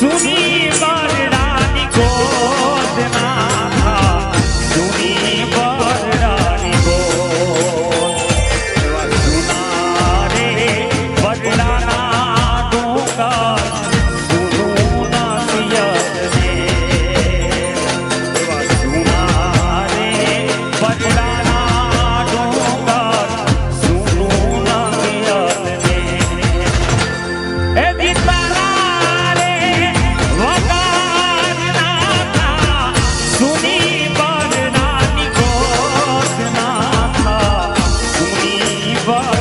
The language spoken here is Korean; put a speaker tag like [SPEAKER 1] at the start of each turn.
[SPEAKER 1] 수 far